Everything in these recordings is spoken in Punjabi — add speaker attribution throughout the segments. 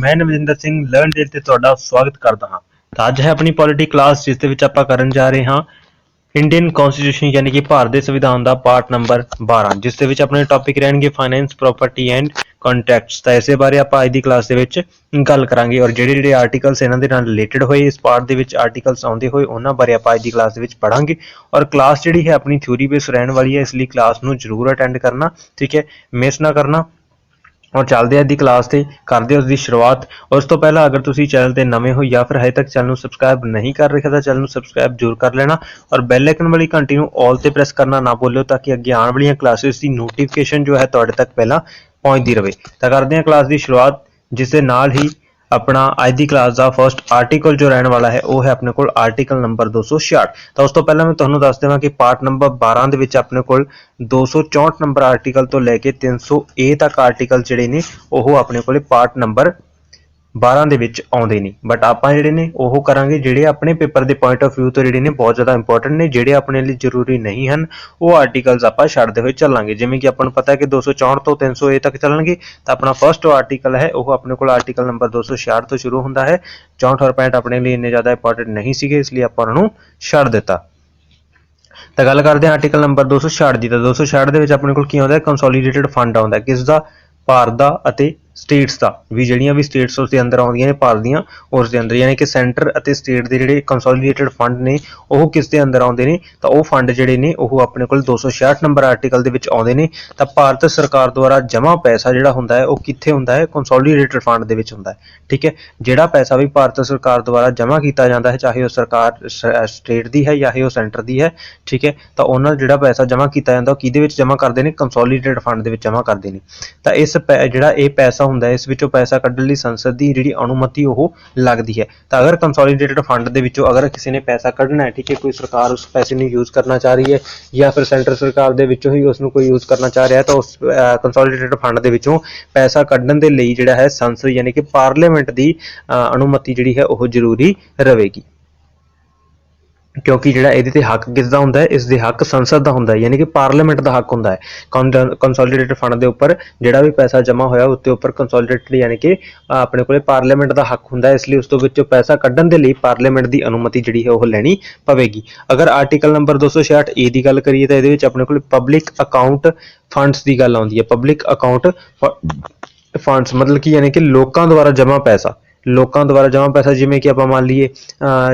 Speaker 1: ਮੈਂ ਨਵਜਿੰਦਰ ਸਿੰਘ ਲਰਨ ਡੇ ਤੇ ਤੁਹਾਡਾ ਸਵਾਗਤ ਕਰਦਾ ਹਾਂ। ਤਾਂ ਅੱਜ ਹੈ ਆਪਣੀ ਪੋਲਿਟੀ ਕਲਾਸ ਜਿਸ ਦੇ ਵਿੱਚ ਆਪਾਂ ਕਰਨ ਜਾ ਰਹੇ ਹਾਂ ਇੰਡੀਅਨ ਕਨਸਟੀਟਿਊਸ਼ਨ ਯਾਨੀ ਕਿ ਭਾਰਤ ਦੇ ਸੰਵਿਧਾਨ ਦਾ ਪਾਰਟ ਨੰਬਰ 12 ਜਿਸ ਦੇ ਵਿੱਚ ਆਪਣੇ ਟੌਪਿਕ ਰਹਿਣਗੇ ਫਾਈਨੈਂਸ ਪ੍ਰਾਪਰਟੀ ਐਂਡ ਕੰਟੈਕਟਸ ਤਾਂ ਇਸੇ ਬਾਰੇ ਆਪਾਂ ਅੱਜ ਦੀ ਕਲਾਸ ਦੇ ਵਿੱਚ ਗੱਲ ਕਰਾਂਗੇ ਔਰ ਜਿਹੜੇ ਜਿਹੜੇ ਆਰਟੀਕਲਸ ਇਹਨਾਂ ਦੇ ਨਾਲ ਰਿਲੇਟਡ ਹੋਏ, ਇਸ ਪਾਰਟ ਦੇ ਵਿੱਚ ਆਰਟੀਕਲਸ ਆਉਂਦੇ ਹੋਏ, ਉਹਨਾਂ ਬਾਰੇ ਆਪਾਂ ਅੱਜ ਦੀ ਕਲਾਸ ਦੇ ਵਿੱਚ ਪੜਾਂਗੇ ਔਰ ਕਲਾਸ ਜਿਹੜੀ ਹੈ ਆਪਣੀ ਥਿਊਰੀ ਬੇਸ ਰਹਿਣ ਵਾਲੀ ਹੈ, ਇਸ ਲਈ ਕਲਾਸ ਨੂੰ ਜ਼ਰੂਰ ਅਟੈਂਡ ਕਰਨਾ, ਠੀਕ ਹੈ? ਮਿਸ ਨਾ ਕਰਨਾ। ਔਰ ਚੱਲਦੇ ਆ ਦੀ ਕਲਾਸ ਤੇ, ਕਰਦੇ ਹਾਂ ਉਸ ਦੀ ਸ਼ੁਰੂਆਤ। ਉਸ ਤੋਂ ਪਹਿਲਾਂ ਅਗਰ ਤੁਸੀਂ ਚੈਨਲ ਤੇ ਨਵੇਂ ਹੋ ਜਾਂ ਫਿਰ ਹਜੇ ਤੱਕ ਚੈਨਲ ਨੂੰ ਸਬਸਕ੍ਰਾਈਬ ਨਹੀਂ ਕਰ ਰਹੇ ਤਾਂ ਚੈਨਲ ਨੂੰ ਸਬਸਕ੍ਰਾਈਬ ਜ਼ਰੂਰ ਕਰ ਲੈਣਾ ਔਰ ਬੈਲ ਆਈਕਨ ਵਾਲੀ ਘੰਟੀ ਨੂੰ ਆਲ ਤੇ ਪ੍ਰੈਸ ਕਰਨਾ ਨਾ ਭੁੱਲਿਓ ਤਾਂ ਕਿ ਅੱਗੇ ਆਉਣ ਵਾਲੀਆਂ ਕਲਾਸਿਸ ਦੀ ਨੋਟੀਫਿਕੇਸ਼ਨ ਜੋ ਹੈ ਤੁਹਾਡੇ ਤੱਕ ਪਹਿਲਾਂ ਪਹੁੰਚਦੀ ਰਹੇ। ਤਾਂ ਕਰਦੇ ਹਾਂ ਕਲਾਸ ਦੀ ਸ਼ੁਰੂਆਤ, ਜਿਸ ਦੇ ਨਾਲ ਹੀ ਆਪਣਾ ਅੱਜ ਦੀ ਕਲਾਸ ਦਾ ਫਰਸਟ ਆਰਟੀਕਲ ਜੋ ਰਹਿਣ ਵਾਲਾ ਹੈ, ਉਹ ਹੈ ਆਪਣੇ ਕੋਲ ਆਰਟੀਕਲ ਨੰਬਰ 266 ਤਾਂ ਉਸ ਤੋਂ ਪਹਿਲਾਂ ਮੈਂ ਤੁਹਾਨੂੰ ਦੱਸ ਦੇਵਾਂ ਕਿ ਪਾਰਟ ਨੰਬਰ 12 ਦੇ ਵਿੱਚ ਆਪਣੇ ਕੋਲ 264 ਨੰਬਰ ਆਰਟੀਕਲ ਤੋਂ ਲੈ ਕੇ 300 ਏ ਤੱਕ ਆਰਟੀਕਲ ਜਿਹੜੇ ਨੇ, ਉਹ ਆਪਣੇ ਕੋਲੇ ਪਾਰਟ ਨੰਬਰ 12 ਦੇ ਵਿੱਚ ਆਉਂਦੇ ਨੇ ਬਟ ਆਪਾਂ ਜਿਹੜੇ ਨੇ, ਉਹ ਕਰਾਂਗੇ ਜਿਹੜੇ ਆਪਣੇ ਪੇਪਰ ਦੇ ਪੁਆਇੰਟ ਆਫ View ਤੋਂ ਜਿਹੜੇ ਨੇ ਬਹੁਤ ਜ਼ਿਆਦਾ ਇੰਪੋਰਟੈਂਟ ਨੇ, ਜਿਹੜੇ ਆਪਣੇ ਲਈ ਜ਼ਰੂਰੀ ਨਹੀਂ ਹਨ, ਉਹ ਆਰਟੀਕਲਸ ਆਪਾਂ ਛੱਡਦੇ ਹੋਏ ਚੱਲਾਂਗੇ। ਜਿਵੇਂ ਕਿ ਆਪਾਂ ਨੂੰ ਪਤਾ ਹੈ ਕਿ 264 ਤੋਂ 300 ਏ ਤੱਕ ਚੱਲਣਗੇ, ਤਾਂ ਆਪਣਾ ਫਰਸਟ ਆਰਟੀਕਲ ਹੈ, ਉਹ ਆਪਣੇ ਕੋਲ ਆਰਟੀਕਲ ਨੰਬਰ 266 ਤੋਂ ਸ਼ੁਰੂ ਹੁੰਦਾ ਹੈ। 64 ਔਰ 65 ਆਪਣੇ ਲਈ ਇੰਨੇ ਜ਼ਿਆਦਾ ਇੰਪੋਰਟੈਂਟ ਨਹੀਂ ਸੀਗੇ, ਇਸ ਲਈ ਆਪਾਂ ਉਹਨਾਂ ਨੂੰ ਛੱਡ ਦਿੱਤਾ। ਤਾਂ ਗੱਲ ਕਰਦੇ ਹਾਂ ਆਰਟੀਕਲ ਨੰਬਰ 266 ਦੀ। ਤਾਂ 266 ਦੇ ਵਿੱਚ ਆਪਣੇ ਕੋਲ ਕੀ ਆਉਂਦਾ ਹੈ? ਕੰਸੋਲੀਡੇਟਡ ਫੰਡ ਆਉਂਦਾ ਕਿਸ ਦਾ ਭਾਰਤ ਦਾ ਅਤੇ ਸਟੇਟਸ ਦਾ, ਵੀ ਜਿਹੜੀਆਂ ਵੀ ਸਟੇਟਸ ਉਸ ਦੇ ਅੰਦਰ ਆਉਂਦੀਆਂ ਨੇ ਭਾਰਤ ਦੀਆਂ ਉਸ ਦੇ ਅੰਦਰ ਯਾਨੀ ਕਿ ਸੈਂਟਰ ਅਤੇ ਸਟੇਟ ਦੇ ਜਿਹੜੇ ਕੰਸੋਲੀਡੇਟਡ ਫੰਡ ਨੇ, ਉਹ ਕਿਸ ਦੇ ਅੰਦਰ ਆਉਂਦੇ ਨੇ, ਤਾਂ ਉਹ ਫੰਡ ਜਿਹੜੇ ਨੇ, ਉਹ ਆਪਣੇ ਕੋਲ 266 ਨੰਬਰ ਆਰਟੀਕਲ ਦੇ ਵਿੱਚ ਆਉਂਦੇ ਨੇ, ਤਾਂ ਭਾਰਤ ਸਰਕਾਰ ਦੁਆਰਾ ਜਮ੍ਹਾਂ ਪੈਸਾ ਜਿਹੜਾ ਹੁੰਦਾ ਹੈ, ਉਹ ਕਿੱਥੇ ਹੁੰਦਾ ਹੈ? ਕੰਸੋਲੀਡੇਟਡ ਫੰਡ ਦੇ ਵਿੱਚ ਹੁੰਦਾ ਹੈ, ਠੀਕ ਹੈ? ਜਿਹੜਾ ਪੈਸਾ ਵੀ ਭਾਰਤ ਸਰਕਾਰ ਦੁਆਰਾ ਜਮ੍ਹਾਂ ਕੀਤਾ ਜਾਂਦਾ ਹੈ, ਚਾਹੇ ਉਹ ਸਰਕਾਰ ਸਟੇਟ ਦੀ ਹੈ ਜਾਂ ਇਹ ਉਹ ਸੈਂਟਰ ਦੀ ਹੈ, ਠੀਕ ਹੈ? ਤਾਂ ਉਹਨਾਂ ਜਿਹੜਾ ਪੈਸਾ ਜਮ੍ਹਾਂ ਕੀਤਾ ਜਾਂਦਾ, ਉਹ ਕਿਹਦੇ ਵਿੱਚ ਜਮ੍ਹਾਂ ਕਰਦੇ ਨੇ? ਕੰਸੋਲੀਡੇਟਡ ਫੰਡ ਦੇ ਵਿੱਚ ਜਮ੍ਹਾਂ ਕਰਦੇ ਨੇ। ਤਾਂ ਇਸ ਪੈ- ਜਿਹੜਾ ਇਹ ਪੈਸਾ ਹੁੰਦਾ ਹੈ ਇਸ ਵਿੱਚੋਂ ਪੈਸਾ ਕੱਢਣ ਲਈ ਸੰਸਦ ਦੀ ਜਿਹੜੀ ਅਨੁਮਤੀ ਉਹ ਲੱਗਦੀ ਹੈ। ਤਾਂ ਅਗਰ ਕੰਸੋਲੀਡੇਟਡ ਫੰਡ ਦੇ ਵਿੱਚੋਂ ਅਗਰ ਕਿਸੇ ਨੇ ਪੈਸਾ ਕੱਢਣਾ ਹੈ ਠੀਕ ਹੈ ਕੋਈ ਸਰਕਾਰ ਉਸ ਪੈਸੇ ਨੂੰ ਯੂਜ਼ ਕਰਨਾ ਚਾਹ ਰਹੀ ਹੈ ਜਾਂ ਫਿਰ ਸੈਂਟਰ ਸਰਕਾਰ ਦੇ ਵਿੱਚੋਂ ਹੀ ਉਸ ਨੂੰ ਕੋਈ ਯੂਜ਼ ਕਰਨਾ ਚਾਹ ਰਿਹਾ ਤਾਂ ਉਸ ਕੰਸੋਲੀਡੇਟਡ ਫੰਡ ਦੇ ਵਿੱਚੋਂ ਪੈਸਾ ਕੱਢਣ ਦੇ ਲਈ ਜਿਹੜਾ ਹੈ ਸੰਸਦ ਯਾਨੀ ਕਿ ਪਾਰਲੀਮੈਂਟ ਦੀ ਅ, ਅਨੁਮਤੀ ਜਿਹੜੀ ਹੈ ਉਹ ਜ਼ਰੂਰੀ ਰਹੇਗੀ। ਕਿਉਂਕਿ ਜਿਹੜਾ ਇਹਦੇ ਤੇ ਹੱਕ ਕਿਸ ਦਾ ਹੁੰਦਾ ਹੈ? ਇਸ ਦੇ ਹੱਕ ਸੰਸਦ ਦਾ ਹੁੰਦਾ ਹੈ, ਯਾਨੀ ਕਿ ਪਾਰਲੀਮੈਂਟ ਦਾ ਹੱਕ ਹੁੰਦਾ ਹੈ। ਕੰਸੋਲੀਡੇਟਡ ਫੰਡ ਦੇ ਉੱਪਰ ਜਿਹੜਾ ਵੀ ਪੈਸਾ ਜਮ੍ਹਾਂ ਹੋਇਆ ਉੱਤੇ ਉੱਪਰ ਕੰਸੋਲੀਡੇਟਡ ਯਾਨੀ ਕਿ ਆਪਣੇ ਕੋਲੇ ਪਾਰਲੀਮੈਂਟ ਦਾ ਹੱਕ ਹੁੰਦਾ ਹੈ। ਇਸ ਲਈ ਉਸ ਤੋਂ ਵਿੱਚੋਂ ਪੈਸਾ ਕੱਢਣ ਦੇ ਲਈ ਪਾਰਲੀਮੈਂਟ ਦੀ ਅਨੁਮਤੀ ਜਿਹੜੀ ਹੈ, ਉਹ ਲੈਣੀ ਪਵੇਗੀ। ਅਗਰ ਆਰਟੀਕਲ ਨੰਬਰ 266 ਏ ਦੀ ਗੱਲ ਕਰੀਏ ਤਾਂ ਇਹਦੇ ਵਿੱਚ ਆਪਣੇ ਕੋਲ ਪਬਲਿਕ ਅਕਾਊਂਟ ਫੰਡਸ ਦੀ ਗੱਲ ਆਉਂਦੀ ਹੈ। ਪਬਲਿਕ ਅਕਾਊਂਟ ਫੰਡਸ ਮਤਲਬ ਕਿ ਯਾਨੀ ਕਿ ਲੋਕਾਂ ਦੁਆਰਾ ਜਮ੍ਹਾਂ ਪੈਸਾ। ਲੋਕਾਂ ਦੁਆਰਾ ਜਮ੍ਹਾਂ ਪੈਸਾ, ਜਿਵੇਂ ਕਿ ਆਪਾਂ ਮੰਨ ਲਈਏ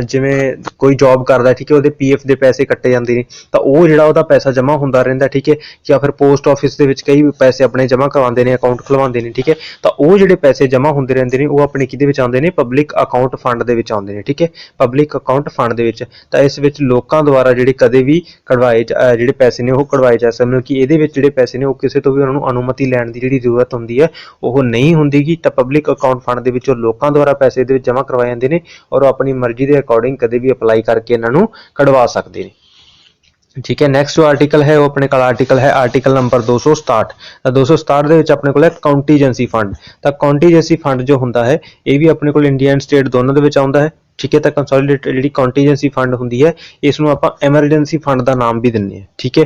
Speaker 1: ਜਿਵੇਂ ਕੋਈ ਜੌਬ ਕਰਦਾ ਠੀਕ ਹੈ, ਉਹਦੇ ਪੀਐਫ ਦੇ ਪੈਸੇ ਕੱਟੇ ਜਾਂਦੇ ਨੇ, ਤਾਂ ਉਹ ਜਿਹੜਾ ਉਹਦਾ ਪੈਸਾ ਜਮ੍ਹਾਂ ਹੁੰਦਾ ਰਹਿੰਦਾ, ਠੀਕ ਹੈ, ਜਾਂ ਫਿਰ ਪੋਸਟ ਆਫਿਸ ਦੇ ਵਿੱਚ ਕਈ ਪੈਸੇ ਆਪਣੇ ਜਮ੍ਹਾਂ ਕਰਵਾਉਂਦੇ ਨੇ ਅਕਾਊਂਟ ਖੁਲਵਾਉਂਦੇ ਨੇ, ਠੀਕ ਹੈ, ਤਾਂ ਉਹ ਜਿਹੜੇ ਪੈਸੇ ਜਮ੍ਹਾਂ ਹੁੰਦੇ ਰਹਿੰਦੇ ਨੇ, ਉਹ ਆਪਣੇ ਕਿਹਦੇ ਵਿੱਚ ਆਉਂਦੇ ਨੇ? ਪਬਲਿਕ ਅਕਾਊਂਟ ਫੰਡ ਦੇ ਵਿੱਚ ਆਉਂਦੇ ਨੇ, ਠੀਕ ਹੈ ਪਬਲਿਕ ਅਕਾਊਂਟ ਫੰਡ ਦੇ ਵਿੱਚ, ਤਾਂ ਇਸ ਵਿੱਚ ਲੋਕਾਂ ਦੁਆਰਾ ਜਿਹੜੇ ਕਦੇ ਵੀ ਕਢਵਾਏ ਜਾ- ਜਿਹੜੇ ਪੈਸੇ ਨੇ, ਉਹ ਕਢਵਾਏ ਜਾ ਸਕਦੇ ਨੇ, ਕਿ ਇਹਦੇ ਵਿੱਚ ਜਿਹੜੇ ਪੈਸੇ ਨੇ, ਉਹ ਕਿਸੇ ਤੋਂ ਵੀ ਉਹਨਾਂ ਨੂੰ ਅਨੁਮਤੀ ਲੈਣ ਦੀ ਜਿਹੜੀ ਜ਼ਰੂਰਤ ਹੁੰਦੀ ਹੈ, ਉਹ ਨਹੀਂ ਹੁੰਦੀਗੀ, ਤਾਂ ਪਬਲਿਕ ਅਕਾਊਂਟ ਫੰਡ ਦੇ ਵਿੱਚ ਉਹ ਲੋਕਾਂ ਦੁਆਰਾ ਪੈਸੇ ਇਹਦੇ ਵਿੱਚ ਜਮ੍ਹਾਂ ਕਰਵਾਏ ਜਾਂਦੇ ਨੇ ਔਰ ਉਹ ਆਪਣੀ ਮਰਜ਼ੀ ਦੇ ਅਕੋਰਡਿੰਗ ਕਦੇ ਵੀ ਅਪਲਾਈ ਕਰਕੇ ਇਹਨਾਂ ਨੂੰ ਕਢਵਾ ਸਕਦੇ ਨੇ। ਠੀਕ ਹੈ ਨੈਕਸਟ ਜੋ ਆਰਟੀਕਲ ਹੈ ਉਹ ਆਪਣੇ ਕੋਲ ਆਰਟੀਕਲ ਹੈ ਆਰਟੀਕਲ ਨੰਬਰ 267 ਤਾਂ 267 ਦੇ ਵਿੱਚ ਆਪਣੇ ਕੋਲ ਹੈ ਕੰਟੀਜੈਂਸੀ ਫੰਡ ਤਾਂ ਕੰਟੀਜੈਂਸੀ ਫੰਡ ਜੋ ਹੁੰਦਾ ਹੈ, ਇਹ ਵੀ ਆਪਣੇ ਕੋਲ ਇੰਡੀਆ ਸਟੇਟ ਦੋਨੋਂ ਦੇ ਵਿੱਚ ਆਉਂਦਾ ਹੈ। ਠੀਕ ਹੈ, ਤਾਂ ਕੰਸੋਲੀਡੇਟਡ ਜਿਹੜੀ ਕੰਟੀਜੈਂਸੀ ਫੰਡ ਹੁੰਦੀ ਹੈ ਇਸ ਨੂੰ ਆਪਾਂ ਐਮਰਜੈਂਸੀ ਫੰਡ ਦਾ ਨਾਮ ਵੀ ਦਿੰਦੇ ਹਾਂ। ਠੀਕ ਹੈ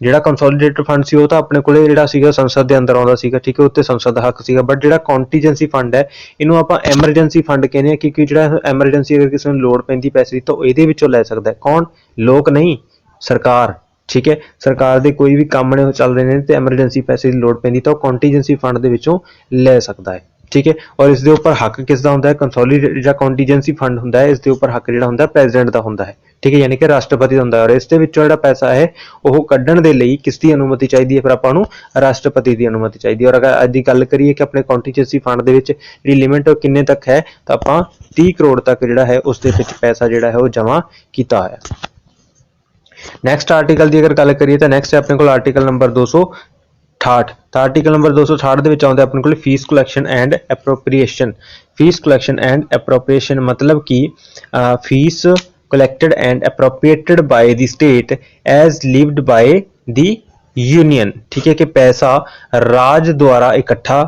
Speaker 1: ਜਿਹੜਾ ਕੰਸੋਲੀਡੇਟਡ ਫੰਡ ਸੀ, ਉਹ ਤਾਂ ਆਪਣੇ ਕੋਲੇ ਜਿਹੜਾ ਸੀਗਾ ਸੰਸਦ ਦੇ ਅੰਦਰ ਆਉਂਦਾ ਸੀਗਾ, ਠੀਕ ਹੈ, ਉੱਤੇ ਸੰਸਦ ਦਾ ਹੱਕ ਸੀਗਾ ਬਟ ਜਿਹੜਾ ਕੰਟੀਜੈਂਸੀ ਫੰਡ ਹੈ, ਇਹਨੂੰ ਆਪਾਂ ਐਮਰਜੈਂਸੀ ਫੰਡ ਕਹਿੰਦੇ ਆ ਕਿਉਂਕਿ ਜਿਹੜਾ ਐਮਰਜੈਂਸੀ ਅਗਰ ਕਿਸੇ ਨੂੰ ਲੋੜ ਪੈਂਦੀ ਪੈਸੇ ਦੀ, ਤਾਂ ਇਹਦੇ ਵਿੱਚੋਂ ਲੈ ਸਕਦਾ ਕੌਣ? ਲੋਕ ਨਹੀਂ, ਸਰਕਾਰ, ਠੀਕ ਹੈ, ਸਰਕਾਰ ਦੇ ਕੋਈ ਵੀ ਕੰਮ ਨੇ ਉਹ ਚੱਲ ਨੇ, ਤੇ ਐਮਰਜੈਂਸੀ ਪੈਸੇ ਦੀ ਲੋੜ ਪੈਂਦੀ, ਤਾਂ ਉਹ ਕੰਟੀਜੈਂਸੀ ਫੰਡ ਦੇ ਵਿੱਚੋਂ ਲੈ ਸਕਦਾ ਹੈ। ਠੀਕ ਹੈ? ਔਰ ਇਸ ਦੇ ਉੱਪਰ ਹੱਕ ਕਿਸ ਦਾ ਹੁੰਦਾ ਹੈ? ਕੰਸੋਲੀਡੇਟ ਜਾਂ ਕੰਟੀਜੈਂਸੀ ਫੰਡ ਹੁੰਦਾ ਹੈ। ਇਸ ਦੇ ਉੱਪਰ ਹੱਕ ਜਿਹੜਾ ਹੁੰਦਾ ਹੈ ਪ੍ਰੈਜ਼ੀਡੈਂਟ ਦਾ ਹੁੰਦਾ ਹੈ। ਠੀਕ ਹੈ? ਯਾਨੀ ਕਿ ਰਾਸ਼ਟਰਪਤੀ ਦਾ ਹੁੰਦਾ ਹੈ। ਔਰ ਇਸ ਦੇ ਵਿੱਚੋਂ ਜਿਹੜਾ ਪੈਸਾ ਹੈ, ਉਹ ਕੱਢਣ ਦੇ ਲਈ ਕਿਸ ਦੀ ਅਨੁਮਤੀ ਚਾਹੀਦੀ ਹੈ? ਫਿਰ ਆਪਾਂ ਨੂੰ ਰਾਸ਼ਟਰਪਤੀ ਦੀ ਅਨੁਮਤੀ ਚਾਹੀਦੀ ਹੈ। ਔਰ ਅਗਰ ਅੱਜ ਦੀ ਗੱਲ ਕਰੀਏ ਕਿ ਆਪਣੇ ਕੰਟੀਜੈਂਸੀ ਫੰਡ ਦੇ ਵਿੱਚ ਜਿਹੜੀ ਲਿਮਿਟ ਉਹ ਕਿੰਨੇ ਤੱਕ ਹੈ, ਤਾਂ ਆਪਾਂ 30 ਕਰੋੜ ਤੱਕ ਜਿਹੜਾ ਹੈ, ਉਸ ਦੇ ਵਿੱਚ ਪੈਸਾ ਜਿਹੜਾ ਹੈ, ਉਹ ਜਮ੍ਹਾਂ ਕੀਤਾ ਹੈ। ਨੈਕਸਟ ਆਰਟੀਕਲ ਦੀ ਅਗਰ ਗੱਲ ਕਰੀਏ ਤਾਂ ਨੈਕਸਟ ਹੈ ਆਪਣੇ ਕੋਲ ਆਰਟੀਕਲ ਨੰਬਰ 268 ਤਾਂ ਆਰਟੀਕਲ ਨੰਬਰ 268 ਦੇ ਵਿੱਚ ਆਉਂਦਾ ਆਪਣੇ ਕੋਲ fees collection and appropriation fees collection and appropriation ਮਤਲਬ ਕਿ fees collected and appropriated by the state as lived by the union ਠੀਕ ਹੈ ਕਿ ਪੈਸਾ ਰਾਜ ਦੁਆਰਾ ਇਕੱਠਾ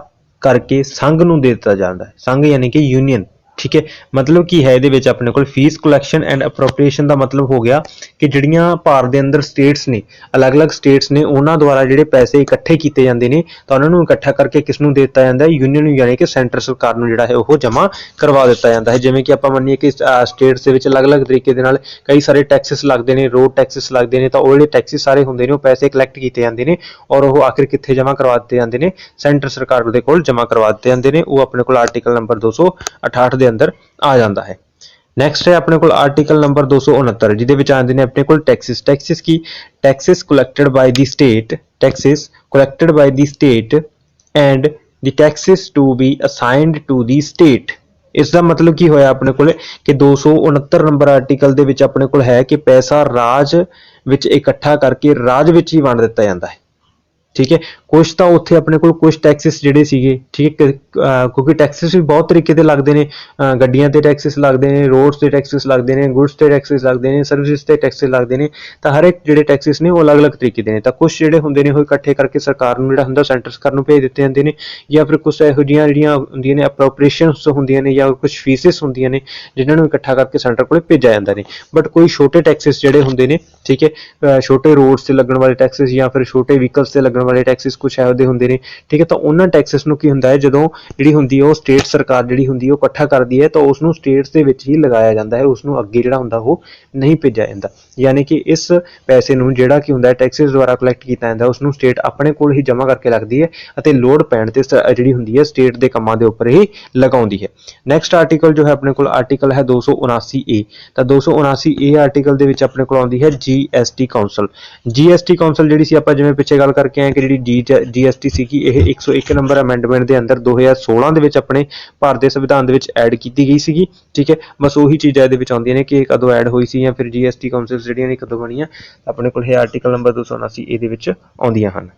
Speaker 1: ਕਰਕੇ ਸੰਘ ਨੂੰ ਦੇ ਦਿੱਤਾ ਜਾਂਦਾ ਹੈ। ਸੰਘ ਯਾਨੀ ਕਿ ਯੂਨੀਅਨ ਠੀਕ ਹੈ? ਮਤਲਬ ਕੀ ਹੈ ਇਹਦੇ ਵਿੱਚ ਆਪਣੇ ਕੋਲ ਫੀਸ ਕਲੈਕਸ਼ਨ ਐਂਡ ਅਪਰੋਪਰੀਏਸ਼ਨ ਦਾ ਮਤਲਬ ਹੋ ਗਿਆ ਕਿ ਜਿਹੜੀਆਂ ਭਾਰਤ ਦੇ ਅੰਦਰ ਸਟੇਟਸ ਨੇ, ਅਲੱਗ-ਅਲੱਗ ਸਟੇਟਸ ਨੇ, ਉਹਨਾਂ ਦੁਆਰਾ ਜਿਹੜੇ ਪੈਸੇ ਇਕੱਠੇ ਕੀਤੇ ਜਾਂਦੇ ਨੇ, ਤਾਂ ਉਹਨਾਂ ਨੂੰ ਇਕੱਠਾ ਕਰਕੇ ਕਿਸ ਨੂੰ ਦੇ ਦਿੱਤਾ ਜਾਂਦਾ ਹੈ? ਯੂਨੀਅਨ ਨੂੰ ਯਾਨੀ ਕਿ ਸੈਂਟਰ ਸਰਕਾਰ ਨੂੰ ਜਿਹੜਾ ਹੈ ਉਹ ਜਮ੍ਹਾਂ ਕਰਵਾ ਦਿੱਤਾ ਜਾਂਦਾ ਹੈ। ਜਿਵੇਂ ਕਿ ਆਪਾਂ ਮੰਨੀਏ ਕਿ ਸਟੇਟਸ ਦੇ ਵਿੱਚ ਅਲੱਗ-ਅਲੱਗ ਤਰੀਕੇ ਦੇ ਨਾਲ ਕਈ ਸਾਰੇ ਟੈਕਸਸ ਲੱਗਦੇ ਨੇ ਰੋਡ ਟੈਕਸਸ ਲੱਗਦੇ ਨੇ, ਤਾਂ ਉਹ ਜਿਹੜੇ ਟੈਕਸਸ ਸਾਰੇ ਹੁੰਦੇ ਨੇ, ਉਹ ਪੈਸੇ ਕਲੈਕਟ ਕੀਤੇ ਜਾਂਦੇ ਨੇ ਔਰ ਉਹ ਆਖਿਰ ਕਿੱਥੇ ਜਮ੍ਹਾਂ ਕਰਵਾ ਦਿੱਤੇ ਜਾਂਦੇ ਨੇ? ਸੈਂਟਰ ਸਰਕਾਰ ਦੇ ਕੋਲ ਜਮ੍ਹਾਂ ਕਰਵਾ ਦਿੱਤੇ ਜਾਂਦੇ ਨੇ। ਉਹ ਆਪਣੇ ਕੋਲ ਆਰਟੀਕਲ ਨੰਬਰ 268 ਦੇ ਅੰਦਰ ਆ ਜਾਂਦਾ ਹੈ। ਨੈਕਸਟ ਹੈ ਆਪਣੇ ਕੋਲ ਆਰਟੀਕਲ ਨੰਬਰ 269 ਜਿਹਦੇ ਵਿੱਚ ਆਉਂਦੇ ਨੇ ਆਪਣੇ ਕੋਲ taxes taxes Ki? Taxes collected by the state taxes collected by the state and the taxes to be assigned to the state ਇਸ ਦਾ ਮਤਲਬ ਕੀ ਹੋਇਆ ਆਪਣੇ ਕੋਲ? ਕਿ 269 ਨੰਬਰ ਆਰਟੀਕਲ ਦੇ ਵਿੱਚ ਆਪਣੇ ਕੋਲ ਹੈ ਕਿ ਪੈਸਾ ਰਾਜ ਵਿੱਚ ਇਕੱਠਾ ਕਰਕੇ ਰਾਜ ਵਿੱਚ ਹੀ ਵੰਡ ਦਿੱਤਾ ਜਾਂਦਾ ਹੈ। ਠੀਕ ਹੈ? ਕੁਝ ਤਾਂ ਉੱਥੇ ਆਪਣੇ ਕੋਲ ਕੁਝ ਟੈਕਸਸ ਜਿਹੜੇ ਸੀਗੇ, ਠੀਕ ਕਿਉਂਕਿ ਟੈਕਸਸ ਵੀ ਬਹੁਤ ਤਰੀਕੇ ਦੇ ਲੱਗਦੇ ਨੇ ਗੱਡੀਆਂ ਤੇ ਟੈਕਸਸ ਲੱਗਦੇ ਨੇ ਰੋਡਸ ਤੇ ਟੈਕਸਸ ਲੱਗਦੇ ਨੇ ਗੁੱਡਸ ਤੇ ਟੈਕਸਸ ਲੱਗਦੇ ਨੇ ਸਰਵਿਸਿਜ਼ ਤੇ ਟੈਕਸਸ ਲੱਗਦੇ ਨੇ, ਤਾਂ ਹਰ ਇੱਕ ਜਿਹੜੇ ਟੈਕਸਸ ਨੇ ਉਹ ਅਲੱਗ-ਅਲੱਗ ਤਰੀਕੇ ਦੇ ਨੇ, ਤਾਂ ਕੁਝ ਜਿਹੜੇ ਹੁੰਦੇ ਨੇ ਉਹ ਇਕੱਠੇ ਕਰਕੇ ਸਰਕਾਰ ਨੂੰ ਜਿਹੜਾ ਹੁੰਦਾ ਸੈਂਟਰ ਸਰਕਾਰ ਨੂੰ ਭੇਜ ਦਿੱਤੇ ਜਾਂਦੇ ਨੇ, ਜਾਂ ਫਿਰ ਕੁਝ ਇਹੋ ਜਿਹੀਆਂ ਜਿਹੜੀਆਂ ਹੁੰਦੀਆਂ ਨੇ ਅਪਰੋਪਰੀਏਸ਼ਨਸ ਹੁੰਦੀਆਂ ਨੇ ਜਾਂ ਕੁਝ ਫੀਸਿਸ ਹੁੰਦੀਆਂ ਨੇ ਜਿਨ੍ਹਾਂ ਨੂੰ ਇਕੱਠਾ ਕਰਕੇ ਸੈਂਟਰ ਕੋਲੇ ਭੇਜਿਆ ਜਾਂਦਾ ਨੇ ਬਟ ਕੋਈ ਛੋਟੇ ਟੈਕਸਸ ਜਿਹੜੇ ਹੁੰਦੇ ਨੇ, ਠੀਕ ਹੈ ਛੋਟੇ ਰੋਡਸ ਤੇ ਲੱਗਣ ਵਾਲੇ ਟੈਕਸਸ ਜਾਂ ਫਿਰ ਛੋਟੇ ਵਹੀਕਲਸ ਤੇ ਲੱਗਣ ਵਾਲੇ ਟੈਕਸਸ ਕੁਝ ਇਹੋ ਜਿਹੇ ਹੁੰਦੇ ਨੇ। ਠੀਕ ਹੈ, ਤਾਂ ਉਹਨਾਂ ਟੈਕਸਸ ਨੂੰ ਕੀ ਹੁੰਦਾ ਹੈ, ਜਦੋਂ ਜਿਹੜੀ ਹੁੰਦੀ ਹੈ, ਉਹ ਸਟੇਟ ਸਰਕਾਰ ਜਿਹੜੀ ਹੁੰਦੀ ਹੈ, ਉਹ ਇਕੱਠਾ ਕਰਦੀ ਹੈ, ਤਾਂ ਉਸ ਨੂੰ ਸਟੇਟਸ ਦੇ ਵਿੱਚ ਹੀ ਲਗਾਇਆ ਜਾਂਦਾ ਹੈ ਉਸ ਨੂੰ ਅੱਗੇ ਜਿਹੜਾ ਹੁੰਦਾ, ਉਹ ਨਹੀਂ ਭੇਜਿਆ ਜਾਂਦਾ। ਯਾਨੀ ਕਿ ਇਸ ਪੈਸੇ ਨੂੰ ਜਿਹੜਾ ਕੀ ਹੁੰਦਾ ਹੈ ਟੈਕਸਸ ਦੁਆਰਾ ਕਲੈਕਟ ਕੀਤਾ ਜਾਂਦਾ ਉਸ ਨੂੰ ਸਟੇਟ ਆਪਣੇ ਕੋਲ ਹੀ ਜਮ੍ਹਾਂ ਕਰਕੇ ਰੱਖਦੀ ਹੈ ਅਤੇ ਲੋਡ ਪੈਣ ਤੇ ਸ- ਜਿਹੜੀ ਹੁੰਦੀ ਹੈ ਸਟੇਟ ਦੇ ਕੰਮਾਂ ਦੇ ਉੱਪਰ ਹੀ ਲਗਾਉਂਦੀ ਹੈ। ਨੈਕਸਟ ਆਰਟੀਕਲ ਜੋ ਹੈ, ਆਪਣੇ ਕੋਲ ਆਰਟੀਕਲ ਹੈ 279 ਏ ਤਾਂ 279 ਏ ਆਰਟੀਕਲ ਦੇ ਵਿੱਚ ਆਪਣੇ ਕੋਲ ਆਉਂਦੀ ਹੈ ਜੀਐਸਟੀ ਕਾਉਂਸਲ ਜੀਐਸਟੀ ਕਾਉਂਸਲ ਜਿਹੜੀ ਸੀ, ਆਪਾਂ ਜਿਵੇਂ ਪਿੱਛੇ ਗੱਲ ਕਰਕੇ ਆਏ ਕਿ ਜਿਹੜੀ ਜੀਐਸਟੀ ਸੀਗੀ, ਇਹ 101 ਨੰਬਰ ਅਮੈਂਡਮੈਂਟ ਦੇ ਅੰਦਰ 2016 ਦੇ ਵਿੱਚ ਆਪਣੇ ਭਾਰਤ ਦੇ ਸੰਵਿਧਾਨ ਦੇ ਵਿੱਚ ਐਡ ਕੀਤੀ ਗਈ ਸੀਗੀ, ਠੀਕ ਹੈ? ਬਸ ਉਹੀ ਚੀਜ਼ਾਂ ਇਹਦੇ ਵਿੱਚ ਆਉਂਦੀਆਂ ਨੇ ਕਿ ਇਹ ਕਦੋਂ ਐਡ ਹੋਈ ਸੀ ਜਾਂ ਫਿਰ ਜੀਐਸਟੀ ਕਾਉਂਸਲ ਜਿਹੜੀਆਂ ਨੇ ਕਦੋਂ ਬਣੀਆਂ ਆਪਣੇ ਕੋਲ ਇਹ ਆਰਟੀਕਲ ਨੰਬਰ 279 ਏ ਦੇ ਵਿੱਚ ਆਉਂਦੀਆਂ ਹਨ।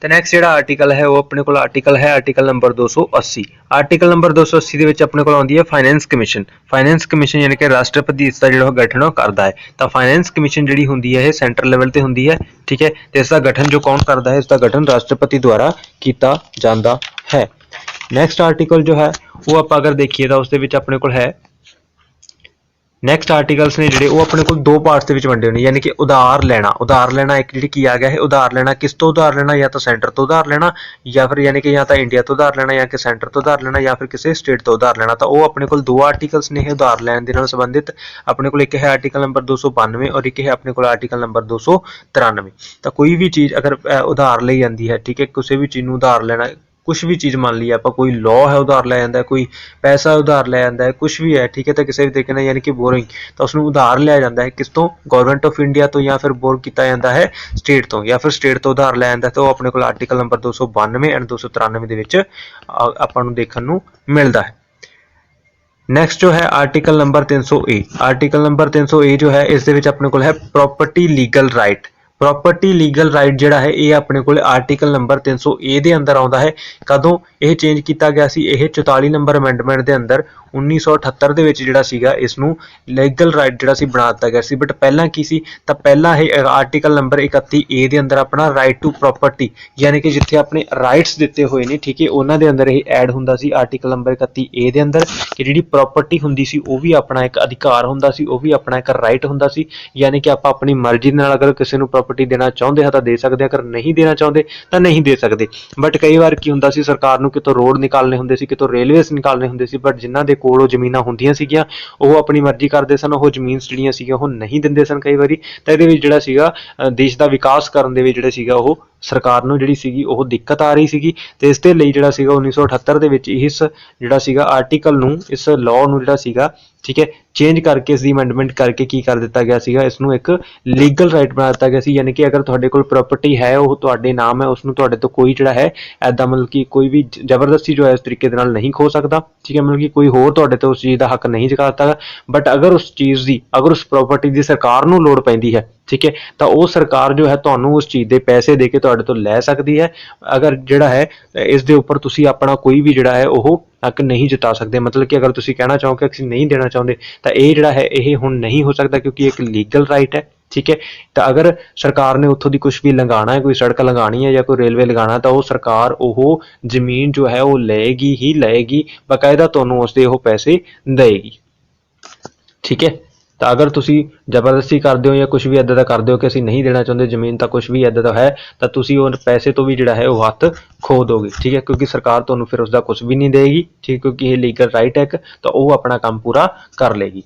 Speaker 1: ਤੇ ਨੈਕਸਟ ਜਿਹੜਾ ਆਰਟੀਕਲ ਹੈ, ਉਹ ਆਪਣੇ ਕੋਲ ਆਰਟੀਕਲ ਹੈ ਆਰਟੀਕਲ ਨੰਬਰ 280 ਆਰਟੀਕਲ ਨੰਬਰ 280 ਦੇ ਵਿੱਚ ਆਪਣੇ ਕੋਲ ਆਉਂਦੀ ਹੈ ਫਾਈਨੈਂਸ ਕਮਿਸ਼ਨ ਫਾਈਨੈਂਸ ਕਮਿਸ਼ਨ ਯਾਨੀ ਕਿ ਰਾਸ਼ਟਰਪਤੀ ਇਸ ਦਾ ਜਿਹੜਾ ਉਹ ਗਠਨ ਉਹ ਕਰਦਾ ਹੈ। ਤਾਂ ਫਾਈਨੈਂਸ ਕਮਿਸ਼ਨ ਜਿਹੜੀ ਹੁੰਦੀ ਹੈ, ਇਹ ਸੈਂਟਰ ਲੈਵਲ ਤੇ ਹੁੰਦੀ ਹੈ, ਠੀਕ ਹੈ? ਤੇ ਇਸ ਦਾ ਗਠਨ ਜੋ ਕੌਣ ਕਰਦਾ ਹੈ, ਇਸ ਦਾ ਗਠਨ ਰਾਸ਼ਟਰਪਤੀ ਦੁਆਰਾ ਕੀਤਾ ਜਾਂਦਾ ਹੈ। ਨੈਕਸਟ ਆਰਟੀਕਲ ਜੋ ਹੈ, ਉਹ ਆਪਾਂ ਅਗਰ ਦੇਖੀਏ ਤਾਂ ਉਸ ਦੇ ਵਿੱਚ ਆਪਣੇ ਕੋਲ ਹੈ ਨੈਕਸਟ ਆਰਟੀਕਲਸ ਨੇ ਜਿਹੜੇ ਉਹ ਆਪਣੇ ਕੋਲ ਦੋ ਪਾਰਟਸ ਦੇ ਵਿੱਚ ਵੰਡੇ ਹੋਏ ਨੇ ਯਾਨੀ ਕਿ ਉਧਾਰ ਲੈਣਾ। ਉਧਾਰ ਲੈਣਾ ਇੱਕ ਜਿਹੜੀ ਕੀ ਆ ਗਿਆ ਹੈ, ਉਧਾਰ ਲੈਣਾ ਕਿਸ ਤੋਂ ਉਧਾਰ ਲੈਣਾ, ਜਾਂ ਤਾਂ ਸੈਂਟਰ ਤੋਂ ਉਧਾਰ ਲੈਣਾ, ਜਾਂ ਫਿਰ ਯਾਨੀ ਕਿ ਜਾਂ ਤਾਂ ਇੰਡੀਆ ਤੋਂ ਉਧਾਰ ਲੈਣਾ, ਜਾਂ ਕਿ ਸੈਂਟਰ ਤੋਂ ਉਧਾਰ ਲੈਣਾ, ਜਾਂ ਫਿਰ ਕਿਸੇ ਸਟੇਟ ਤੋਂ ਉਧਾਰ ਲੈਣਾ। ਤਾਂ ਉਹ ਆਪਣੇ ਕੋਲ ਦੋ ਆਰਟੀਕਲਸ ਨੇ ਇਹ ਉਧਾਰ ਲੈਣ ਦੇ ਨਾਲ ਸੰਬੰਧਿਤ। ਆਪਣੇ ਕੋਲ ਇੱਕ ਹੈ ਆਰਟੀਕਲ ਨੰਬਰ 292 ਔਰ ਇੱਕ ਹੈ ਆਪਣੇ ਕੋਲ ਆਰਟੀਕਲ ਨੰਬਰ 293 ਤਾਂ ਕੋਈ ਵੀ ਚੀਜ਼ ਅਗਰ ਉਧਾਰ ਲਈ ਜਾਂਦੀ ਹੈ, ਠੀਕ ਹੈ, ਕਿਸੇ ਵੀ ਚੀਜ਼ ਨੂੰ ਉਧਾਰ ਲੈਣਾ ਕੁਝ ਵੀ ਚੀਜ਼ ਮੰਨ ਲਈ ਆਪਾਂ ਕੋਈ ਲਾਅ ਹੈ, ਉਧਾਰ ਲੈ ਜਾਂਦਾ, ਕੋਈ ਪੈਸਾ ਉਧਾਰ ਲੈ ਜਾਂਦਾ ਹੈ ਕੁਝ ਵੀ ਹੈ, ਠੀਕ ਹੈ, ਤਾਂ ਕਿਸੇ ਵੀ ਤਰੀਕੇ ਨਾਲ ਯਾਨੀ ਕਿ ਬੋਰਿੰਗ ਤਾਂ ਉਸ ਨੂੰ ਉਧਾਰ ਲਿਆ ਜਾਂਦਾ ਹੈ, ਕਿਸ ਤੋਂ? ਗਵਰਨਮੈਂਟ ਆਫ ਇੰਡੀਆ ਤੋਂ ਜਾਂ ਫਿਰ ਬੋਰ ਕੀਤਾ ਜਾਂਦਾ ਹੈ ਸਟੇਟ ਤੋਂ, ਜਾਂ ਫਿਰ ਸਟੇਟ ਤੋਂ ਉਧਾਰ ਲੈ ਜਾਂਦਾ ਤਾਂ ਉਹ ਆਪਣੇ ਕੋਲ ਆਰਟੀਕਲ ਨੰਬਰ 292 ਐਂਡ 293 ਦੇ ਵਿੱਚ ਆਪਾਂ ਨੂੰ ਦੇਖਣ ਨੂੰ ਮਿਲਦਾ ਹੈ। ਨੈਕਸਟ ਜੋ ਹੈ article number 300A article number 300A ਜੋ ਹੈ, ਇਸ ਦੇ ਵਿੱਚ ਆਪਣੇ ਕੋਲ ਹੈ property legal right property legal right ਜਿਹੜਾ ਹੈ, ਇਹ ਆਪਣੇ ਕੋਲ ਆਰਟੀਕਲ ਨੰਬਰ 300A ਦੇ ਅੰਦਰ ਆਉਂਦਾ ਹੈ। ਕਦੋਂ ਇਹ ਚੇਂਜ ਕੀਤਾ ਗਿਆ ਸੀ? ਇਹ 44 ਨੰਬਰ ਅਮੈਂਡਮੈਂਟ ਦੇ ਅੰਦਰ। 1978 ਦੇ ਵਿੱਚ ਜਿਹੜਾ ਸੀਗਾ ਇਸ ਨੂੰ ਲੀਗਲ ਰਾਈਟ ਜਿਹੜਾ ਸੀ ਬਣਾ ਦਿੱਤਾ ਗਿਆ ਸੀ। ਬਟ ਪਹਿਲਾਂ ਕੀ ਸੀ? ਤਾਂ ਪਹਿਲਾਂ ਇਹ ਆਰਟੀਕਲ ਨੰਬਰ 31A ਦੇ ਅੰਦਰ ਆਪਣਾ ਰਾਈਟ ਟੂ ਪ੍ਰਾਪਰਟੀ ਯਾਨੀ ਕਿ ਜਿੱਥੇ ਆਪਣੇ ਰਾਈਟਸ ਦਿੱਤੇ ਹੋਏ ਨੇ, ਠੀਕ ਹੈ, ਉਹਨਾਂ ਦੇ ਅੰਦਰ ਇਹ ਐਡ ਹੁੰਦਾ ਸੀ ਆਰਟੀਕਲ ਨੰਬਰ 31A ਦੇ ਅੰਦਰ, ਕਿ ਜਿਹੜੀ ਪ੍ਰਾਪਰਟੀ ਹੁੰਦੀ ਸੀ, ਉਹ ਵੀ ਆਪਣਾ ਇੱਕ ਅਧਿਕਾਰ ਹੁੰਦਾ ਸੀ, ਉਹ ਵੀ ਆਪਣਾ ਇੱਕ ਰਾਈਟ ਹੁੰਦਾ ਸੀ। ਯਾਨੀ ਕਿ ਆਪਾਂ ਆਪਣੀ ਮਰਜ਼ੀ ਨਾਲ ਅਗਰ ਕਿਸੇ ਨੂੰ ਪ੍ਰਾਪਰਟੀ ਦੇਣਾ ਚਾਹੁੰਦੇ ਹਾਂ, ਤਾਂ ਦੇ ਸਕਦੇ ਹਾਂ, ਅਗਰ ਨਹੀਂ ਦੇਣਾ ਚਾਹੁੰਦੇ, ਤਾਂ ਨਹੀਂ ਦੇ ਸਕਦੇ। ਬਟ ਕਈ ਵਾਰ ਕੀ ਹੁੰਦਾ ਸੀ, ਸਰਕਾਰ ਨੂੰ ਕਿਤੋਂ ਰੋਡ ਨਿਕਾਲਣੇ ਹੁੰਦੇ ਸੀ, ਕਿਤੋਂ ਰੇਲਵੇਜ਼ ਨਿਕਾਲਣੇ ਹੁੰਦੇ ਸੀ ਬਟ ਜਿਨ੍ਹਾਂ ਦੇ ਕੋਲ ਉਹ ਜ਼ਮੀਨਾਂ ਹੁੰਦੀਆਂ ਸੀਗੀਆਂ ਉਹ ਆਪਣੀ ਮਰਜ਼ੀ ਕਰਦੇ ਸਨ ਉਹ ਜ਼ਮੀਨ ਜਿਹੜੀਆਂ ਸੀਗੀਆਂ ਉਹ ਨਹੀਂ ਦਿੰਦੇ ਸਨ ਕਈ ਵਾਰੀ ਤਾਂ ਇਹਦੇ ਵਿੱਚ ਜਿਹੜਾ ਸੀਗਾ ਅ, ਦੇਸ਼ ਦਾ ਵਿਕਾਸ ਕਰਨ ਦੇ ਵਿੱਚ ਜਿਹੜਾ ਸੀਗਾ ਉਹ ਸਰਕਾਰ ਨੂੰ ਜਿਹੜੀ ਸੀਗੀ ਉਹ ਦਿੱਕਤ ਆ ਰਹੀ ਸੀਗੀ ਤੇ ਇਸ ਦੇ ਲਈ ਜਿਹੜਾ ਸੀਗਾ 1978 ਦੇ ਵਿੱਚ ਇਸ ਜਿਹੜਾ ਸੀਗਾ ਆਰਟੀਕਲ ਨੂੰ, ਇਸ ਲਾਅ ਨੂੰ ਜਿਹੜਾ ਸੀਗਾ, ਠੀਕ ਹੈ ਚੇਂਜ ਕਰਕੇ ਇਸ ਦੀ ਅਮੈਂਡਮੈਂਟ ਕਰਕੇ ਕੀ ਕਰ ਦਿੱਤਾ ਗਿਆ ਸੀਗਾ, ਇਸ ਨੂੰ ਇੱਕ ਲੀਗਲ ਰਾਈਟ ਬਣਾ ਦਿੱਤਾ ਗਿਆ ਸੀ, ਯਾਨੀ ਕਿ ਅਗਰ ਤੁਹਾਡੇ ਕੋਲ ਪ੍ਰਾਪਰਟੀ ਹੈ, ਉਹ ਤੁਹਾਡੇ ਨਾਮ ਹੈ, ਉਸ ਨੂੰ ਤੁਹਾਡੇ ਤੋਂ ਕੋਈ ਜਿਹੜਾ ਹੈ ਐਦਾਂ ਮਤਲਬ ਕਿ ਕੋਈ ਵੀ ਜ਼ਬਰਦਸਤੀ ਜੋ ਹੈ ਇਸ ਤਰੀਕੇ ਦੇ ਨਾਲ ਨਹੀਂ ਖੋ ਸਕਦਾ, ਠੀਕ ਹੈ, ਮਤਲਬ ਕਿ ਕੋਈ ਹੋਰ ਤੁਹਾਡੇ ਤੋਂ ਉਸ ਚੀਜ਼ ਦਾ ਹੱਕ ਨਹੀਂ ਜਗਾ ਸਕਦਾ ਬਟ ਅਗਰ ਉਸ ਚੀਜ਼ ਦੀ, ਅਗਰ ਉਸ ਪ੍ਰਾਪਰਟੀ ਦੀ ਸਰਕਾਰ ਨੂੰ ਲੋੜ ਪੈਂਦੀ ਹੈ ਠੀਕ ਹੈ? ਤਾਂ ਉਹ ਸਰਕਾਰ ਜੋ ਹੈ ਤੁਹਾਨੂੰ ਉਸ ਚੀਜ਼ ਦੇ ਪੈਸੇ ਦੇ ਕੇ ਤੁਹਾਡੇ ਤੋਂ ਲੈ ਸਕਦੀ ਹੈ। ਅਗਰ ਜਿਹੜਾ ਹੈ, ਇਸ ਦੇ ਉੱਪਰ ਤੁਸੀਂ ਆਪਣਾ ਕੋਈ ਵੀ ਜਿਹੜਾ ਹੈ, ਉਹ ਹੱਕ ਨਹੀਂ ਜਤਾ ਸਕਦੇ। ਮਤਲਬ ਕਿ ਅਗਰ ਤੁਸੀਂ ਕਹਿਣਾ ਚਾਹੋ ਕਿ ਅਸੀਂ ਨਹੀਂ ਦੇਣਾ ਚਾਹੁੰਦੇ, ਤਾਂ ਇਹ ਜਿਹੜਾ ਹੈ, ਇਹ ਹੁਣ ਨਹੀਂ ਹੋ ਸਕਦਾ ਕਿਉਂਕਿ ਇੱਕ ਲੀਗਲ ਰਾਈਟ ਹੈ। ਠੀਕ ਹੈ? ਤਾਂ ਅਗਰ ਸਰਕਾਰ ਨੇ ਉੱਥੋਂ ਦੀ ਕੁਝ ਵੀ ਲੰਘਾਣਾ ਹੈ, ਕੋਈ ਸੜਕ ਲੰਘਾਣੀ ਹੈ ਜਾਂ ਕੋਈ ਰੇਲਵੇ ਲਗਾਉਣਾ ਤਾਂ ਉਹ ਸਰਕਾਰ ਉਹ ਜ਼ਮੀਨ ਜੋ ਹੈ, ਉਹ ਲਏਗੀ ਹੀ ਲਏਗੀ। ਬਕਾਇਦਾ ਤੁਹਾਨੂੰ ਉਸ ਦੇ ਉਹ ਪੈਸੇ ਦੇਏਗੀ। ਠੀਕ ਹੈ? ਤਾਂ ਅਗਰ ਤੁਸੀਂ ਜ਼ਬਰਦਸਤੀ ਕਰਦੇ ਹੋ ਜਾਂ ਕੁਝ ਵੀ ਇੱਦਾਂ ਦਾ ਕਰਦੇ ਹੋ ਕਿ ਅਸੀਂ ਨਹੀਂ ਦੇਣਾ ਚਾਹੁੰਦੇ ਜ਼ਮੀਨ ਤਾਂ ਕੁਝ ਵੀ ਇੱਦਾਂ ਦਾ ਹੈ ਤਾਂ ਤੁਸੀਂ ਉਹ ਪੈਸੇ ਤੋਂ ਵੀ ਜਿਹੜਾ ਹੈ ਉਹ ਹੱਥ ਖੋ ਦੋਗੇ ਠੀਕ ਹੈ? ਕਿਉਂਕਿ ਸਰਕਾਰ ਤੁਹਾਨੂੰ ਫਿਰ ਉਸ ਦਾ ਕੁਝ ਵੀ ਨਹੀਂ ਦੇਗੀ ਠੀਕ ਕਿਉਂਕਿ ਇਹ ਲੀਗਲ ਰਾਈਟ ਹੈ ਇੱਕ, ਤਾਂ ਉਹ ਆਪਣਾ ਕੰਮ ਪੂਰਾ ਕਰ ਲੇਗੀ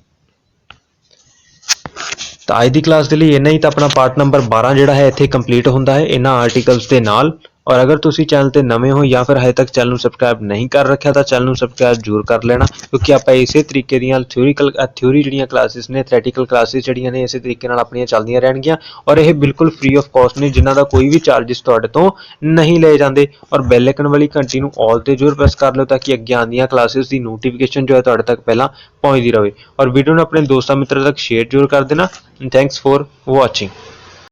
Speaker 1: ਤਾਂ ਅੱਜ ਦੀ ਕਲਾਸ ਦੇ ਲਈ ਇੰਨਾ ਹੀ ਤਾਂ ਆਪਣਾ ਪਾਰਟ ਨੰਬਰ 12 ਜਿਹੜਾ ਹੈ ਇੱਥੇ ਕੰਪਲੀਟ ਹੁੰਦਾ ਹੈ ਇਹਨਾਂ ਆਰਟੀਕਲਸ ਦੇ ਨਾਲ। ਔਰ ਅਗਰ ਤੁਸੀਂ ਚੈਨਲ ਤੇ ਨਵੇਂ ਹੋ ਜਾਂ ਫਿਰ ਹਜੇ ਤੱਕ ਚੈਨਲ ਨੂੰ ਸਬਸਕ੍ਰਾਈਬ ਨਹੀਂ ਕਰ ਰੱਖਿਆ, ਤਾਂ ਚੈਨਲ ਨੂੰ ਸਬਸਕ੍ਰਾਈਬ ਜ਼ਰੂਰ ਕਰ ਲੈਣਾ, ਕਿਉਂਕਿ ਆਪਾਂ ਇਸੇ ਤਰੀਕੇ ਦੀਆਂ ਥਿਉਰੀਕਲ ਥਿਉਰੀ ਜਿਹੜੀਆਂ ਕਲਾਸਿਸ ਨੇ ਥਿਓਰੀਟੀਕਲ ਕਲਾਸਿਸ ਜਿਹੜੀਆਂ ਨੇ, ਇਸੇ ਤਰੀਕੇ ਨਾਲ ਆਪਣੀਆਂ ਚੱਲਦੀਆਂ ਰਹਿਣਗੀਆਂ, ਔਰ ਇਹ ਬਿਲਕੁਲ ਫ੍ਰੀ ਆਫ ਕਾਸਟ ਨੇ, ਜਿਨ੍ਹਾਂ ਦਾ ਕੋਈ ਵੀ ਚਾਰजेस ਤੁਹਾਡੇ ਤੋਂ ਨਹੀਂ ਲਏ ਜਾਂਦੇ, ਔਰ ਬੈਲ ਆਈਕਨ ਵਾਲੀ ਘੰਟੀ ਨੂੰ ਆਲ ਤੇ ਜ਼ਰੂਰ ਪ੍ਰੈਸ ਕਰ ਲਓ, ਤਾਂ ਕਿ ਅੱਗੇ ਆਉਂਦੀਆਂ ਕਲਾਸਿਸ ਦੀ ਨੋਟੀਫਿਕੇਸ਼ਨ ਜੋ ਹੈ ਤੁਹਾਡੇ ਤੱਕ ਪਹਿਲਾਂ ਪਹੁੰਚਦੀ ਰਹੇ, ਔਰ ਵੀਡੀਓ ਨੂੰ ਆਪਣੇ ਦੋਸਤਾਂ ਮਿੱਤਰਾਂ ਤੱਕ ਸ਼ੇਅਰ ਜ਼ਰੂਰ ਕਰ ਦੇਣਾ ਥੈਂਕਸ ਫੋਰ ਵਾਚਿੰਗ